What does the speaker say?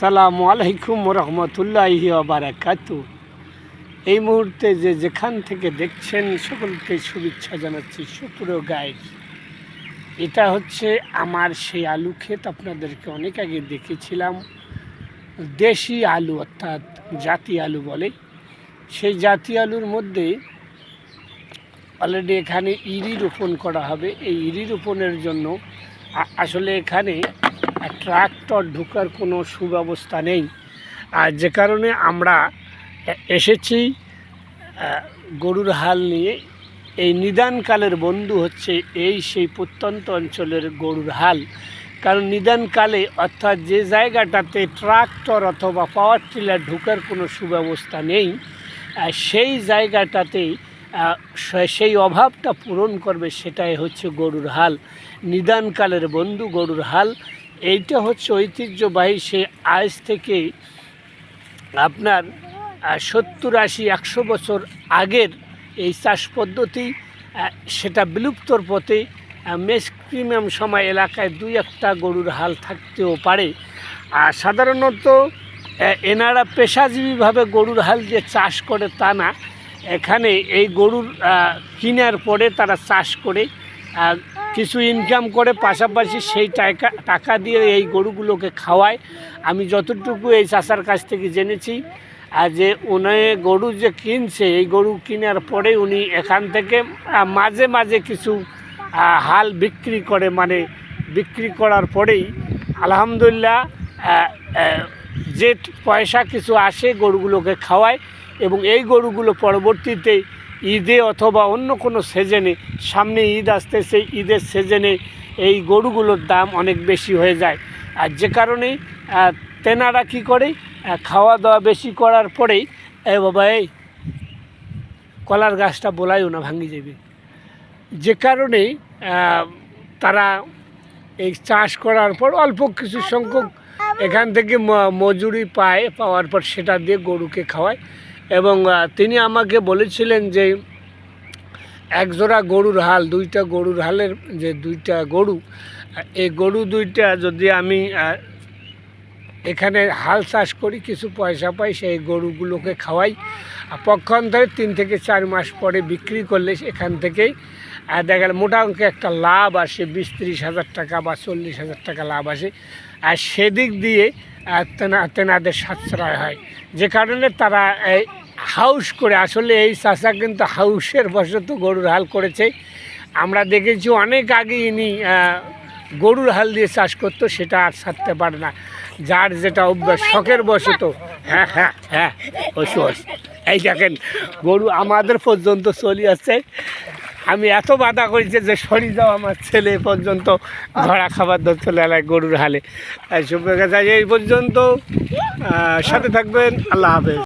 সালামু আলাইকুম রহমতুল্লাহি বারাকাত। এই মুহূর্তে যে যেখান থেকে দেখছেন সকলকে শুভেচ্ছা জানাচ্ছি সুপুরো গাইড। এটা হচ্ছে আমার সেই আলু ক্ষেত, আপনাদেরকে অনেক আগে দেখেছিলাম। দেশি আলু অর্থাৎ জাতি আলু বলে। সেই জাতি আলুর মধ্যে অলরেডি এখানে ইরি রোপণ করা হবে। এই ইরি রোপণের জন্য আসলে এখানে ট্রাক্টর ঢুকার কোনো সুব্যবস্থা নেই। আর যে কারণে আমরা এসেছি গরুর হাল নিয়ে। এই নিদানকালের বন্ধু হচ্ছে এই সেই প্রত্যন্ত অঞ্চলের গরুর হাল। কারণ নিদানকালে অর্থাৎ যে জায়গাটাতে ট্রাক্টর অথবা পাওয়ার টিলার ঢোকার কোনো সুব্যবস্থা নেই সেই সে- সেই অভাবটা পূরণ করবে সেটাই হচ্ছে গরুর হাল। নিদানকালের বন্ধু গরুর হাল। এইটা হচ্ছে ঐতিহ্যবাহী সে আজ থেকে আপনার সত্তর আশি, একশো বছর আগের এই চাষ পদ্ধতি সেটা বিলুপ্তর পথে মেক্সিমাম সময় এলাকায় দুই একটা গরুর হাল থাকতেও পারে। আর সাধারণত এনারা পেশাজীবীভাবে গরুর হাল দিয়ে চাষ করে তা না। এখানে এই গরুর কেনার পরে তারা চাষ করে আহ, কিছু ইনকাম করে পাশাপাশি সেই টাকা টাকা দিয়ে এই গরুগুলোকে খাওয়ায়। আমি যতটুকু এই চাষার কাছ থেকে জেনেছি আর যে উনি গরু যে কিনছে এই গরু কেনার পরে উনি এখান থেকে মাঝে মাঝে কিছু হাল বিক্রি করে মানে বিক্রি করার পরেই আলহামদুলিল্লাহ যে পয়সা কিছু আসে গরুগুলোকে খাওয়ায় এবং এই গরুগুলো পরবর্তীতে ঈদে অথবা অন্য কোনো সিজনে সামনে ঈদ আসতেছে ঈদের সিজনে এই গরুগুলোর দাম অনেক বেশি হয়ে যায়। আর যে কারণে তেনারা কী করে খাওয়া দাওয়া বেশি করার পরেই এ বাবা এই কলার গাছটা বলাইও না ভাঙি যাবে যে কারণে তারা এই চাষ করার পর অল্প কিছু সংখ্যক এখান থেকে মজুরি পায় পাওয়ার পর সেটা দিয়ে গরুকে খাওয়ায়। এবং তিনি আমাকে বলেছিলেন যে এক জোড়া গরুর হাল, দুইটা গরুর হালের যে দুইটা গরু, এই গরু দুইটা যদি আমি এখানে হাল চাষ করি, কিছু পয়সা পাই, সেই গরুগুলোকে খাওয়াই। আর পক্ষান্তরে তিন থেকে চার মাস পরে বিক্রি করলে এখান থেকেই দেখা গেল মোটা অঙ্কে একটা লাভ আসে, বিশ ত্রিশ হাজার টাকা বা চল্লিশ হাজার টাকা লাভ আসে। আর সেদিক দিয়ে তেনা, তেনাদের সাশ্রয় হয়। যে কারণে তারা হাউস করে আসলে এই চাষা কিন্তু হাউসের বশত গরুর হাল করেছে। আমরা দেখেছি অনেক আগে ইনি গরুর হাল দিয়ে চাষ করতো সেটা আর ছাড়তে পারে না। যার যেটা অভ্যাস শখের বশত হ্যাঁ হ্যাঁ হ্যাঁ ওসু। এই দেখেন গরু আমাদের পর্যন্ত চলে আসছে। আমি এত বাধা করেছি যে সরি যাও আমার ছেলে পর্যন্ত ধরা খাবার ধর চলে এলায় গরুর হালে। শুভ এই পর্যন্ত সাথে থাকবেন। আল্লাহ হাফেজ।